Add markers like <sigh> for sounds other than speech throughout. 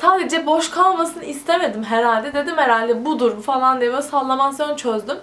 Sadece boş kalmasını istemedim herhalde. Dedim herhalde budur falan diye böyle sallamasyon çözdüm.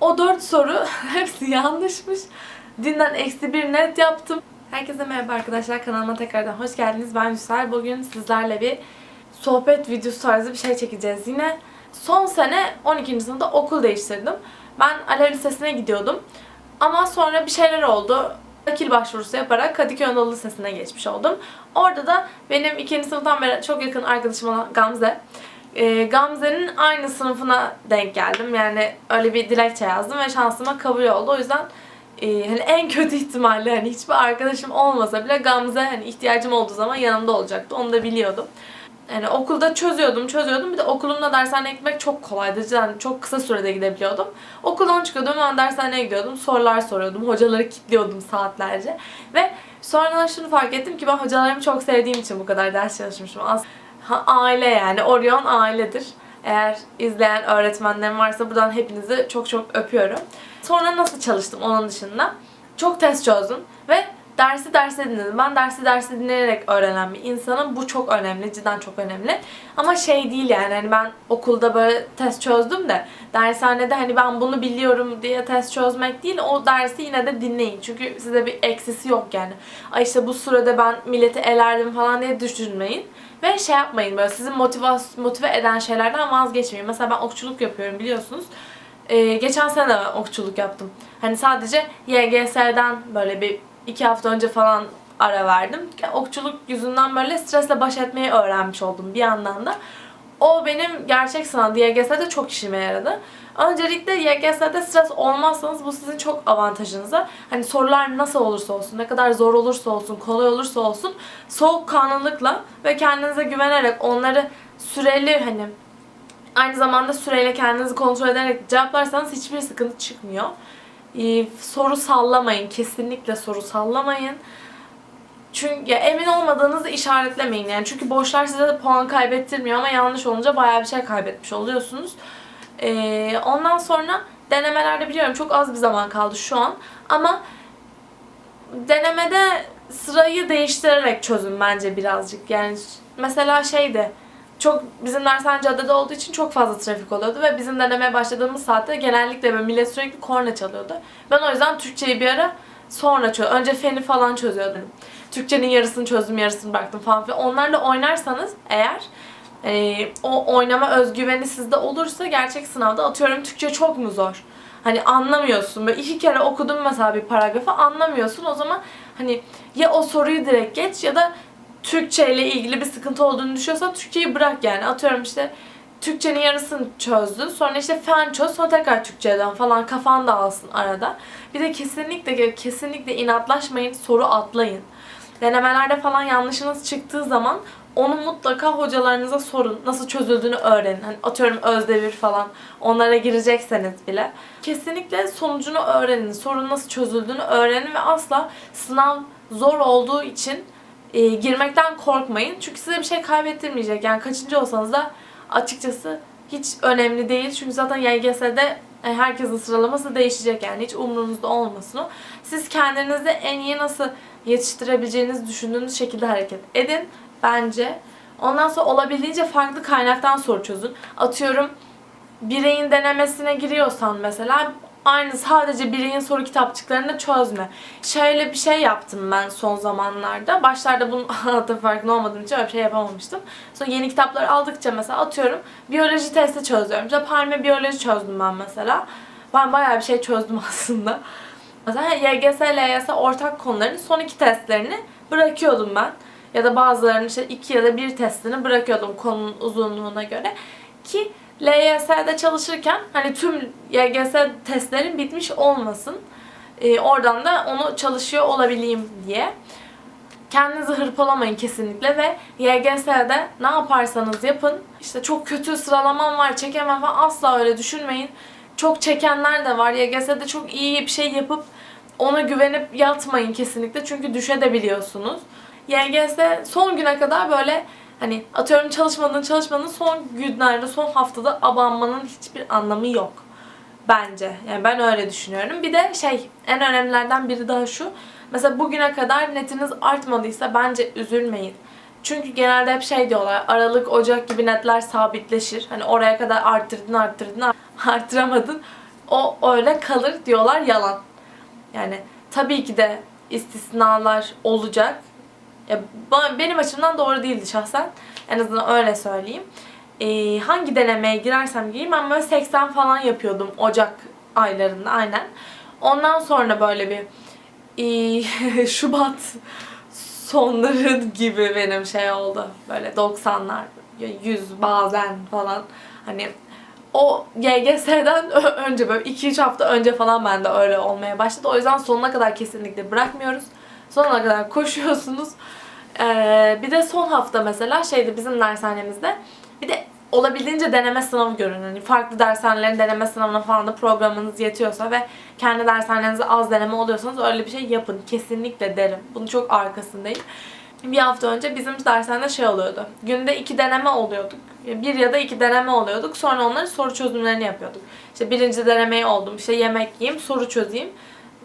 O dört soru <laughs> hepsi yanlışmış. Dinden eksi bir net yaptım. Herkese merhaba arkadaşlar. Kanalıma tekrardan hoş geldiniz. Ben Yüsel. Bugün sizlerle bir sohbet videosu tarzı bir şey çekeceğiz. Yine son sene 12. sınıfta okul değiştirdim. Ben Alev Lisesi'ne gidiyordum. Ama sonra bir şeyler oldu. Akil başvurusu yaparak Kadıköy Anadolu Lisesi'ne geçmiş oldum. Orada da benim ikinci sınıftan beri çok yakın arkadaşım olan Gamze. Ee, Gamze'nin aynı sınıfına denk geldim. Yani öyle bir dilekçe yazdım ve şansıma kabul oldu. O yüzden e, hani en kötü ihtimalle hani hiçbir arkadaşım olmasa bile Gamze hani ihtiyacım olduğu zaman yanımda olacaktı. Onu da biliyordum. Yani okulda çözüyordum, çözüyordum. Bir de okulumda dershaneye gitmek çok kolaydı. Yani çok kısa sürede gidebiliyordum. Okuldan çıkıyordum, ben dershaneye gidiyordum. Sorular soruyordum, hocaları kilitliyordum saatlerce. Ve sonradan şunu fark ettim ki ben hocalarımı çok sevdiğim için bu kadar ders çalışmışım. Ha, aile yani, Orion ailedir. Eğer izleyen öğretmenlerim varsa buradan hepinizi çok çok öpüyorum. Sonra nasıl çalıştım onun dışında? Çok test çözdüm ve dersi derse dinledim. Ben dersi derse dinleyerek öğrenen bir insanım. Bu çok önemli, cidden çok önemli. Ama şey değil yani hani ben okulda böyle test çözdüm de dershanede hani ben bunu biliyorum diye test çözmek değil o dersi yine de dinleyin. Çünkü size bir eksisi yok yani. Ay işte bu sürede ben milleti elerdim falan diye düşünmeyin. Ve şey yapmayın böyle sizi motive, motive eden şeylerden vazgeçmeyin. Mesela ben okçuluk yapıyorum biliyorsunuz. Ee, geçen sene okçuluk yaptım. Hani sadece YGS'den böyle bir iki hafta önce falan ara verdim. Okçuluk yüzünden böyle stresle baş etmeyi öğrenmiş oldum bir yandan da. O benim gerçek sınav YGS'de çok işime yaradı. Öncelikle YGS'de stres olmazsanız bu sizin çok avantajınıza. Hani sorular nasıl olursa olsun, ne kadar zor olursa olsun, kolay olursa olsun soğukkanlılıkla ve kendinize güvenerek onları süreli hani aynı zamanda süreyle kendinizi kontrol ederek cevaplarsanız hiçbir sıkıntı çıkmıyor. Ee, soru sallamayın. Kesinlikle soru sallamayın. Çünkü ya emin olmadığınızı işaretlemeyin yani. Çünkü boşlar size de puan kaybettirmiyor ama yanlış olunca bayağı bir şey kaybetmiş oluyorsunuz. Ee, ondan sonra denemelerde biliyorum çok az bir zaman kaldı şu an. Ama denemede sırayı değiştirerek çözün bence birazcık. Yani mesela şeydi çok bizim dershane caddede olduğu için çok fazla trafik oluyordu ve bizim denemeye başladığımız saatte genellikle böyle millet sürekli korna çalıyordu. Ben o yüzden Türkçeyi bir ara sonra çözdüm. Önce feni falan çözüyordum. Türkçenin yarısını çözdüm, yarısını bıraktım falan filan. Onlarla oynarsanız eğer e, o oynama özgüveni sizde olursa gerçek sınavda atıyorum Türkçe çok mu zor? Hani anlamıyorsun. Böyle iki kere okudum mesela bir paragrafı anlamıyorsun. O zaman hani ya o soruyu direkt geç ya da Türkçe ile ilgili bir sıkıntı olduğunu düşünüyorsan Türkçeyi bırak yani. Atıyorum işte Türkçenin yarısını çözdün. Sonra işte fen çöz. Sonra tekrar Türkçeden falan kafan dağılsın arada. Bir de kesinlikle kesinlikle inatlaşmayın. Soru atlayın. Denemelerde falan yanlışınız çıktığı zaman onu mutlaka hocalarınıza sorun. Nasıl çözüldüğünü öğrenin. Hani atıyorum özdevir falan. Onlara girecekseniz bile. Kesinlikle sonucunu öğrenin. Sorun nasıl çözüldüğünü öğrenin ve asla sınav zor olduğu için e, girmekten korkmayın. Çünkü size bir şey kaybettirmeyecek. Yani kaçıncı olsanız da açıkçası hiç önemli değil. Çünkü zaten YGS'de e, herkesin sıralaması değişecek yani. Hiç umurunuzda olmasın o. Siz kendinizi en iyi nasıl yetiştirebileceğinizi düşündüğünüz şekilde hareket edin bence. Ondan sonra olabildiğince farklı kaynaktan soru çözün. Atıyorum bireyin denemesine giriyorsan mesela aynı sadece bireyin soru kitapçıklarını çözme. Şöyle bir şey yaptım ben son zamanlarda. Başlarda bunun <laughs> anlatım farkında olmadığım için öyle bir şey yapamamıştım. Sonra yeni kitapları aldıkça mesela atıyorum biyoloji testi çözüyorum. İşte palme biyoloji çözdüm ben mesela. Ben bayağı bir şey çözdüm <laughs> aslında. Mesela YGS, LYS ortak konuların son iki testlerini bırakıyordum ben. Ya da bazılarının işte iki ya da bir testini bırakıyordum konunun uzunluğuna göre. Ki LYS'de çalışırken hani tüm YGS testlerin bitmiş olmasın. Ee, oradan da onu çalışıyor olabileyim diye. Kendinizi hırpalamayın kesinlikle ve YGS'de ne yaparsanız yapın. İşte çok kötü sıralamam var çekemem falan asla öyle düşünmeyin. Çok çekenler de var. YGS'de çok iyi bir şey yapıp ona güvenip yatmayın kesinlikle. Çünkü düşebiliyorsunuz. YGS son güne kadar böyle Hani atıyorum çalışmadığın çalışmanın son günlerde, son haftada abanmanın hiçbir anlamı yok. Bence. Yani ben öyle düşünüyorum. Bir de şey en önemlilerden biri daha şu. Mesela bugüne kadar netiniz artmadıysa bence üzülmeyin. Çünkü genelde hep şey diyorlar. Aralık, Ocak gibi netler sabitleşir. Hani oraya kadar arttırdın, arttırdın, <laughs> arttıramadın. O öyle kalır diyorlar yalan. Yani tabii ki de istisnalar olacak. Ya, benim açımdan doğru değildi şahsen. En azından öyle söyleyeyim. Ee, hangi denemeye girersem gireyim ben böyle 80 falan yapıyordum Ocak aylarında aynen. Ondan sonra böyle bir ee, <laughs> Şubat sonları gibi benim şey oldu. Böyle 90'lar, 100 bazen falan. Hani o YGS'den önce böyle 2-3 hafta önce falan ben de öyle olmaya başladı. O yüzden sonuna kadar kesinlikle bırakmıyoruz. Sonuna kadar koşuyorsunuz. Ee, bir de son hafta mesela şeydi bizim dershanemizde bir de olabildiğince deneme sınavı görün. Hani farklı dershanelerin deneme sınavına falan da programınız yetiyorsa ve kendi dershanenizde az deneme oluyorsanız öyle bir şey yapın. Kesinlikle derim. Bunu çok arkasındayım. Bir hafta önce bizim dershanede şey oluyordu. Günde iki deneme oluyorduk. Bir ya da iki deneme oluyorduk. Sonra onların soru çözümlerini yapıyorduk. İşte birinci denemeyi oldum. İşte yemek yiyeyim, soru çözeyim.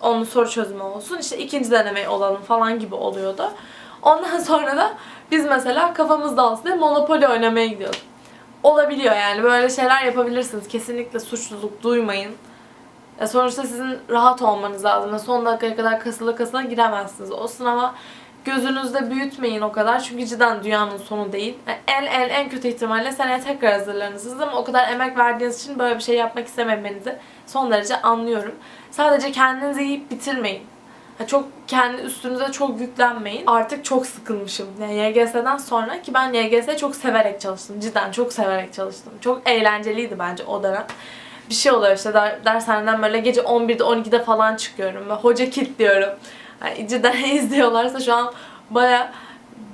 Onun soru çözümü olsun. İşte ikinci denemeyi olalım falan gibi oluyordu. Ondan <laughs> sonra da biz mesela kafamız dağılsın diye Monopoly oynamaya gidiyorduk. Olabiliyor yani. Böyle şeyler yapabilirsiniz. Kesinlikle suçluluk duymayın. Ya sonuçta sizin rahat olmanız lazım. Son dakikaya kadar kasıla kasıla giremezsiniz. O sınava gözünüzde büyütmeyin o kadar. Çünkü cidden dünyanın sonu değil. En en en kötü ihtimalle seneye tekrar hazırlanırsınız ama o kadar emek verdiğiniz için böyle bir şey yapmak istememenizi son derece anlıyorum. Sadece kendinizi yiyip bitirmeyin. Çok kendi üstünüze çok yüklenmeyin. Artık çok sıkılmışım. Yani YGS'den sonra ki ben YGS'yi çok severek çalıştım. Cidden çok severek çalıştım. Çok eğlenceliydi bence o dönem. Bir şey oluyor işte der, dershaneden böyle gece 11'de 12'de falan çıkıyorum ve hoca kilitliyorum. Yani cidden <laughs> izliyorlarsa şu an baya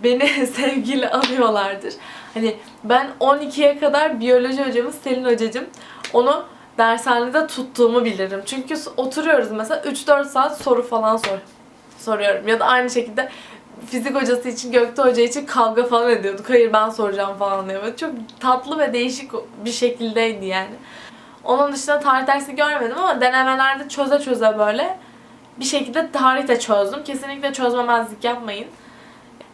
beni <laughs> sevgiyle alıyorlardır. Hani ben 12'ye kadar biyoloji hocamız Selin hocacım. Onu dershanede tuttuğumu bilirim. Çünkü oturuyoruz mesela 3-4 saat soru falan sor soruyorum. Ya da aynı şekilde fizik hocası için Gökte Hoca için kavga falan ediyorduk. Hayır ben soracağım falan diyor. Böyle çok tatlı ve değişik bir şekildeydi yani. Onun dışında tarih dersi görmedim ama denemelerde çöze çöze böyle bir şekilde tarih de çözdüm. Kesinlikle çözmemezlik yapmayın.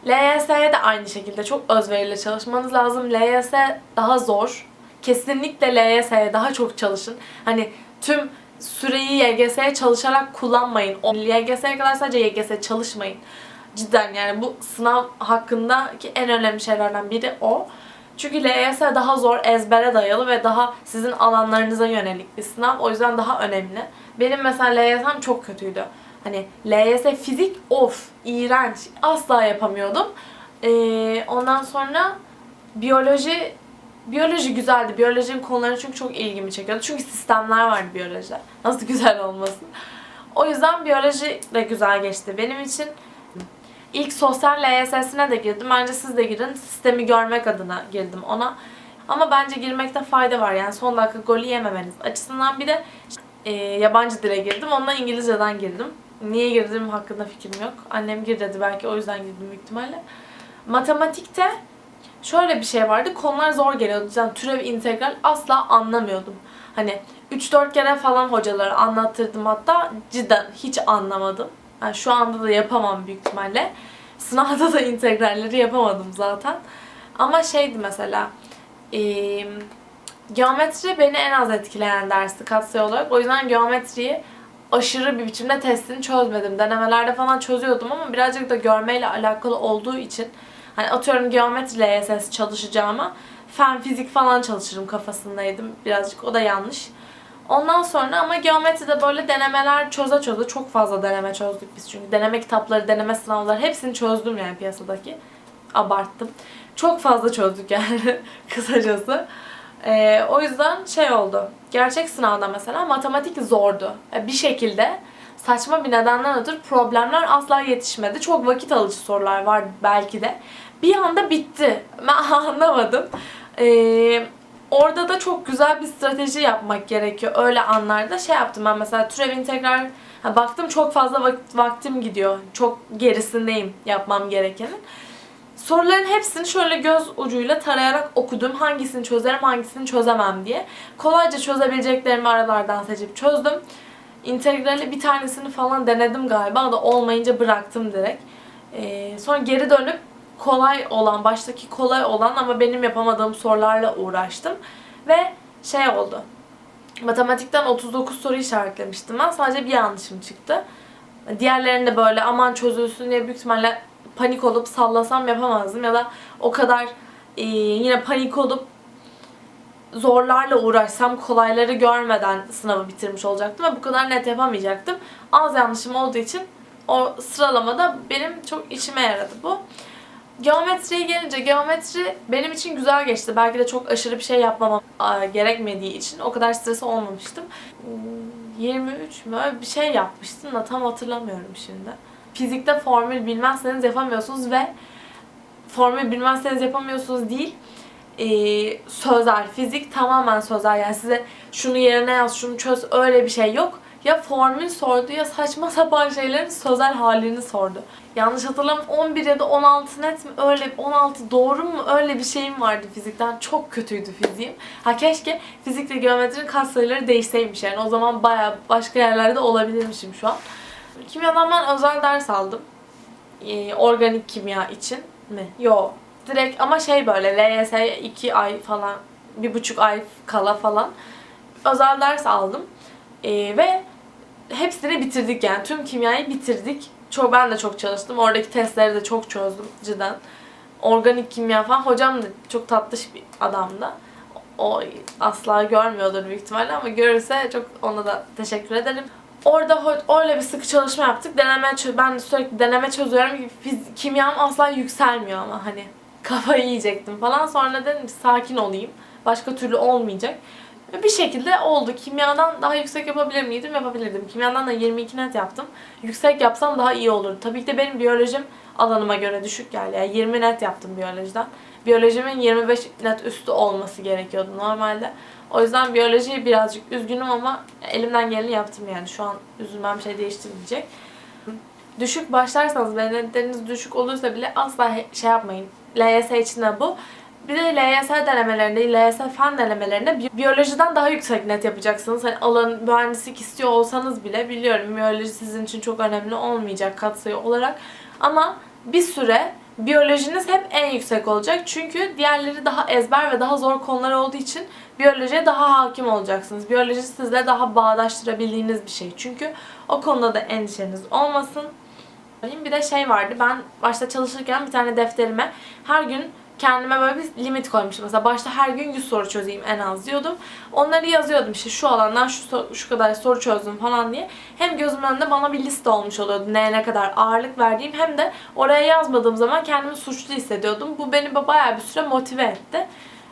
LYS'ye de aynı şekilde çok özveriyle çalışmanız lazım. LYS daha zor. Kesinlikle LYS'ye daha çok çalışın. Hani tüm süreyi YGS'ye çalışarak kullanmayın. YGS'ye kadar sadece YGS çalışmayın. Cidden yani bu sınav hakkındaki en önemli şeylerden biri o. Çünkü LYS daha zor, ezbere dayalı ve daha sizin alanlarınıza yönelik bir sınav. O yüzden daha önemli. Benim mesela LYS'm çok kötüydü. Hani LYS fizik of, iğrenç. Asla yapamıyordum. Ee, ondan sonra biyoloji Biyoloji güzeldi. Biyolojinin konuları çünkü çok ilgimi çekiyordu. Çünkü sistemler vardı biyolojide. Nasıl güzel olmasın. O yüzden biyoloji de güzel geçti benim için. İlk sosyal LYS'sine de girdim. Bence siz de girin. Sistemi görmek adına girdim ona. Ama bence girmekte fayda var. Yani son dakika golü yememeniz açısından. Bir de e, yabancı dile girdim. Ondan İngilizceden girdim. Niye girdiğim hakkında fikrim yok. Annem gir dedi. Belki o yüzden girdim büyük ihtimalle. Matematikte şöyle bir şey vardı. Konular zor geliyordu. Yani türev integral asla anlamıyordum. Hani 3-4 kere falan hocalara anlattırdım hatta cidden hiç anlamadım. Yani şu anda da yapamam büyük ihtimalle. Sınavda da integralleri yapamadım zaten. Ama şeydi mesela e, geometri beni en az etkileyen dersti katsayı olarak. O yüzden geometriyi aşırı bir biçimde testini çözmedim. Denemelerde falan çözüyordum ama birazcık da görmeyle alakalı olduğu için Hani atıyorum geometri LYS çalışacağıma fen fizik falan çalışırım kafasındaydım. Birazcık o da yanlış. Ondan sonra ama geometride böyle denemeler çöze çöze çok fazla deneme çözdük biz çünkü. Deneme kitapları, deneme sınavları hepsini çözdüm yani piyasadaki. Abarttım. Çok fazla çözdük yani <laughs> kısacası. Ee, o yüzden şey oldu. Gerçek sınavda mesela matematik zordu. Yani bir şekilde saçma bir nedenden ötürü problemler asla yetişmedi. Çok vakit alıcı sorular var belki de. Bir anda bitti. Ben <laughs> anlamadım. Ee, orada da çok güzel bir strateji yapmak gerekiyor. Öyle anlarda şey yaptım ben mesela türev integral ha, baktım çok fazla vak- vaktim gidiyor. Çok gerisindeyim yapmam gerekenin. Soruların hepsini şöyle göz ucuyla tarayarak okudum. Hangisini çözerim, hangisini çözemem diye. Kolayca çözebileceklerimi aralardan seçip çözdüm. İntegrali bir tanesini falan denedim galiba. Da olmayınca bıraktım direkt. Ee, sonra geri dönüp kolay olan, baştaki kolay olan ama benim yapamadığım sorularla uğraştım. Ve şey oldu. Matematikten 39 soru işaretlemiştim ben. Sadece bir yanlışım çıktı. Diğerlerinde böyle aman çözülsün diye büyük ihtimalle panik olup sallasam yapamazdım. Ya da o kadar e, yine panik olup zorlarla uğraşsam kolayları görmeden sınavı bitirmiş olacaktım ve bu kadar net yapamayacaktım. Az yanlışım olduğu için o sıralamada benim çok işime yaradı bu. Geometriye gelince geometri benim için güzel geçti. Belki de çok aşırı bir şey yapmamam gerekmediği için o kadar stres olmamıştım. Hmm, 23 mü öyle bir şey yapmıştım da tam hatırlamıyorum şimdi. Fizikte formül bilmezseniz yapamıyorsunuz ve formül bilmezseniz yapamıyorsunuz değil e, sözel, fizik tamamen sözel. Yani size şunu yerine yaz, şunu çöz öyle bir şey yok. Ya formül sordu ya saçma sapan şeylerin sözel halini sordu. Yanlış hatırlamıyorum 11 ya da 16 net mi öyle 16 doğru mu öyle bir şeyim vardı fizikten. Çok kötüydü fiziğim. Ha keşke fizikle geometrinin katsayıları değişseymiş yani. O zaman baya başka yerlerde olabilirmişim şu an. Kimyadan ben özel ders aldım. Ee, organik kimya için mi? Yo. Direkt ama şey böyle LYS'ye 2 ay falan, bir buçuk ay kala falan özel ders aldım. Ee, ve hepsini bitirdik yani. Tüm kimyayı bitirdik. Çok, ben de çok çalıştım. Oradaki testleri de çok çözdüm cidden. Organik kimya falan. Hocam da çok tatlış bir adamdı. O asla görmüyordur büyük ihtimalle ama görürse çok ona da teşekkür ederim. Orada öyle bir sıkı çalışma yaptık. Deneme ben sürekli deneme çözüyorum. Fiz- kimyam asla yükselmiyor ama hani kafayı yiyecektim falan. Sonra dedim ki sakin olayım. Başka türlü olmayacak. Bir şekilde oldu. Kimyadan daha yüksek yapabilir miydim? Yapabilirdim. Kimyadan da 22 net yaptım. Yüksek yapsam daha iyi olurdu. Tabii ki de benim biyolojim alanıma göre düşük geldi. Yani 20 net yaptım biyolojiden. Biyolojimin 25 net üstü olması gerekiyordu normalde. O yüzden biyolojiyi birazcık üzgünüm ama elimden geleni yaptım yani. Şu an üzülmem bir şey değiştirmeyecek. Düşük başlarsanız ve netleriniz düşük olursa bile asla şey yapmayın. LYS için de bu. Bir de LYS denemelerinde, LYS fen denemelerinde bi- biyolojiden daha yüksek net yapacaksınız. Hani alan mühendislik istiyor olsanız bile biliyorum biyoloji sizin için çok önemli olmayacak katsayı olarak. Ama bir süre biyolojiniz hep en yüksek olacak. Çünkü diğerleri daha ezber ve daha zor konular olduğu için biyolojiye daha hakim olacaksınız. Biyoloji sizle daha bağdaştırabildiğiniz bir şey. Çünkü o konuda da endişeniz olmasın. Bir de şey vardı. Ben başta çalışırken bir tane defterime her gün kendime böyle bir limit koymuştum. Mesela başta her gün 100 soru çözeyim en az diyordum. Onları yazıyordum işte şu alandan şu, şu kadar soru çözdüm falan diye. Hem gözümün önünde bana bir liste olmuş oluyordu neye ne kadar ağırlık verdiğim hem de oraya yazmadığım zaman kendimi suçlu hissediyordum. Bu beni bayağı bir süre motive etti.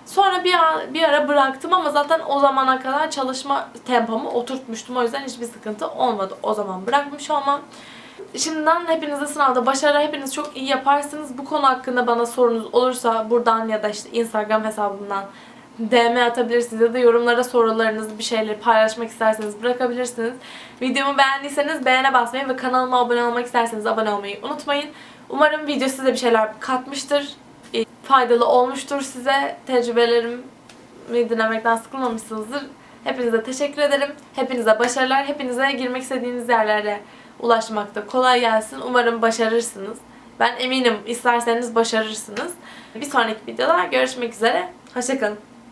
Sonra bir ara, bir ara bıraktım ama zaten o zamana kadar çalışma tempomu oturtmuştum. O yüzden hiçbir sıkıntı olmadı. O zaman bırakmış olmam. Şimdiden hepinize sınavda başarılar. Hepiniz çok iyi yaparsınız. Bu konu hakkında bana sorunuz olursa buradan ya da işte Instagram hesabından DM atabilirsiniz ya da yorumlara sorularınızı bir şeyleri paylaşmak isterseniz bırakabilirsiniz. Videomu beğendiyseniz beğene basmayı ve kanalıma abone olmak isterseniz abone olmayı unutmayın. Umarım video size bir şeyler katmıştır. e, Faydalı olmuştur size. Tecrübelerimi dinlemekten sıkılmamışsınızdır. Hepinize teşekkür ederim. Hepinize başarılar. Hepinize girmek istediğiniz yerlere ulaşmakta kolay gelsin. Umarım başarırsınız. Ben eminim isterseniz başarırsınız. Bir sonraki videoda görüşmek üzere. Hoşçakalın.